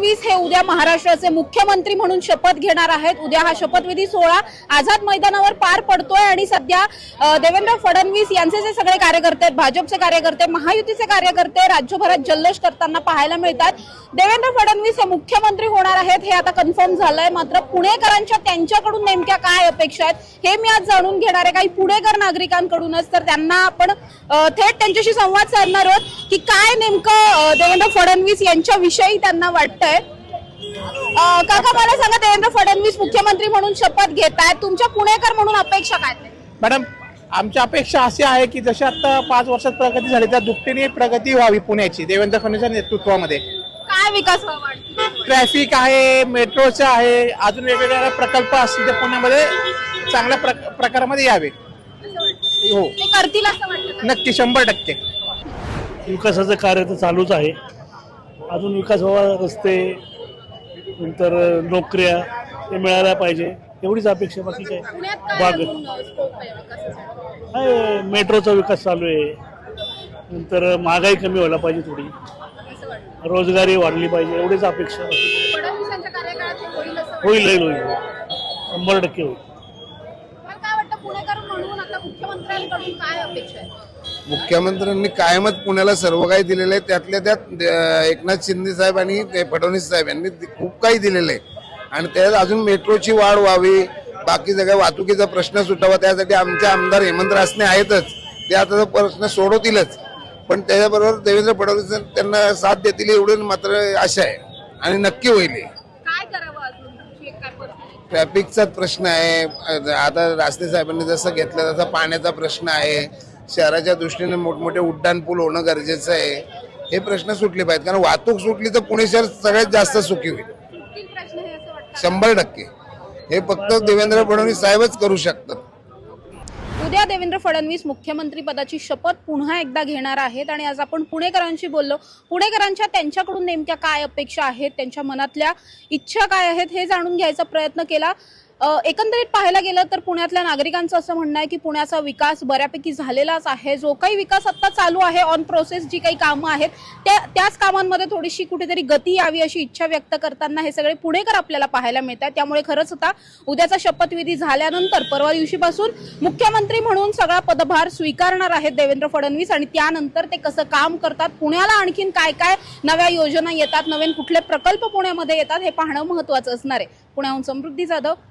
फडणवीस हे उद्या महाराष्ट्राचे मुख्यमंत्री म्हणून शपथ घेणार आहेत. उद्या हा शपथविधी सोहळा आझाद मैदानावर पार पडतोय आणि सध्या देवेंद्र फडणवीस यांचे जे सगळे कार्यकर्ते आहेत भाजपचे कार्यकर्ते महायुतीचे कार्यकर्ते राज्यभरात जल्लोष करताना पाहायला मिळतात. देवेंद्र फडणवीस हे मुख्यमंत्री होणार आहेत हे आता कन्फर्म झालंय. मात्र पुणेकरांच्या त्यांच्याकडून नेमक्या काय अपेक्षा आहेत हे मी आज जाणून घेणार आहे. काही पुणेकर नागरिकांकडूनच तर त्यांना आपण थेट त्यांच्याशी संवाद साधणार आहोत की काय नेमकं देवेंद्र फडणवीस यांच्याविषयी त्यांना वाटतंय. काका मला सांगा देवेंद्र फडणवीस मुख्यमंत्री म्हणून शपथ घेत आहेत तुमच्या पुणेकर म्हणून अपेक्षा काय? मॅडम आमची अपेक्षा अशी आहे की जशी आता पाच वर्षात प्रगती झाली त्या दुपटीने प्रगती व्हावी पुण्याची देवेंद्र फडणवीस नेतृत्वामध्ये. काय विकास व्हावा वाटतो? ट्रॅफिक आहे मेट्रोचं आहे अजून वेगवेगळे प्रकल्प असतील ते पुण्यामध्ये चांगल्या प्रक- प्रकारामध्ये यावे. हो. ते करतील असं वाटतं? नक्की शंभर टक्के. विकासाचं कार्य तर चालूच आहे. अजून विकास व्हावा रस्ते नंतर नोकऱ्या हे मिळायला पाहिजे एवढीच अपेक्षा बाकी काय काय बाग? आहे मेट्रोचा विकास चालू आहे नंतर महागाई कमी व्हायला पाहिजे थोडी. रोजगारी वाढली पाहिजे एवढीच अपेक्षा काय. हे. होईल होईल होईल शंभर टक्के होईल मुख्यमंत्र्यांनी कायमच पुण्याला सर्व काही दिलेलं आहे त्यातल्या त्यात एकनाथ शिंदे साहेब आणि फडणवीस साहेब यांनी खूप काही दिलेलं आहे आणि त्यात अजून मेट्रोची वाढ व्हावी बाकी सगळ्या वाहतुकीचा प्रश्न सुटावा त्यासाठी आमचे आमदार हेमंत रासने आहेतच. ते आता प्रश्न सोडवतीलच. पण त्याच्याबरोबर देवेंद्र फडणवीस त्यांना साथ देतील एवढी मात्र आशा आहे. आणि नक्की होईल ट्रॅफिकचाच प्रश्न आहे. आता रास्ते साहेबांनी जसं घेतलं तसा पाण्याचा प्रश्न आहे. शहराच्या दृष्टीने मोठमोठे उड्डाण पूल होणं गरजेचं आहे. हे प्रश्न सुटले पाहिजेत. कारण वाहतूक सुटली तर पुणे शहर सगळ्यात जास्त सुखी होईल. शंभर टक्के. हे फक्त देवेंद्र फडणवीस साहेबच करू शकतात. उद्या देवेंद्र फडणवीस मुख्यमंत्री पदाची शपथ पुन्हा एकदा घेणार आहेत आणि आज आपण पुणेकरांशी बोललो. पुणेकरांच्या त्यांच्याकडून नेमक्या काय अपेक्षा आहेत? त्यांच्या मनातल्या इच्छा काय आहेत? हे जाणून घ्यायचा प्रयत्न केला. एकंदरीत पाहायला गेलं तर पुण्यातल्या नागरिकांचं असं म्हणणं आहे की पुण्याचा विकास बऱ्यापैकी झालेलाच आहे. जो काही विकास आता चालू आहे ऑन प्रोसेस जी काही कामं आहेत त्या त्याच कामांमध्ये थोडीशी कुठेतरी गती यावी अशी इच्छा व्यक्त करताना हे सगळे पुणेकर आपल्याला पाहायला मिळतात त्यामुळे खरंच आता उद्याचा शपथविधी झाल्यानंतर परवा दिवशीपासून मुख्यमंत्री म्हणून सगळा पदभार स्वीकारणार आहेत देवेंद्र फडणवीस आणि त्यानंतर ते कसं काम करतात पुण्याला आणखीन काय काय नव्या योजना येतात नवीन कुठले प्रकल्प पुण्यामध्ये येतात हे पाहणं महत्वाचं असणार आहे. पुण्याहून Samruddhi Jadhav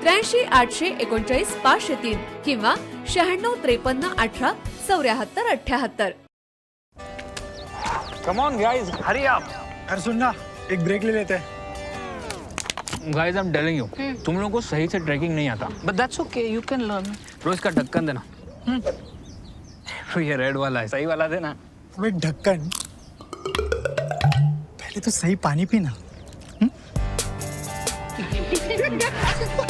त्र्याऐंशी आठशे एकोणचाळीस पाचशे तीन किंवा शहाण्णव त्रेपन्न अठरा चौऱ्याहत्तर अठ्याहत्तर. Come on, guys, hurry up. अरे सुन ना एक ब्रेक ले लेते. हैं Guys, I'm telling you, तुम लोगों को सही से ट्रैकिंग नहीं आता. But that's okay you can learn रोज का ढक्कन देना. ये रेड वाला है सही वाला देना. वे ढक्कन. पहले तो सही पानी पीना.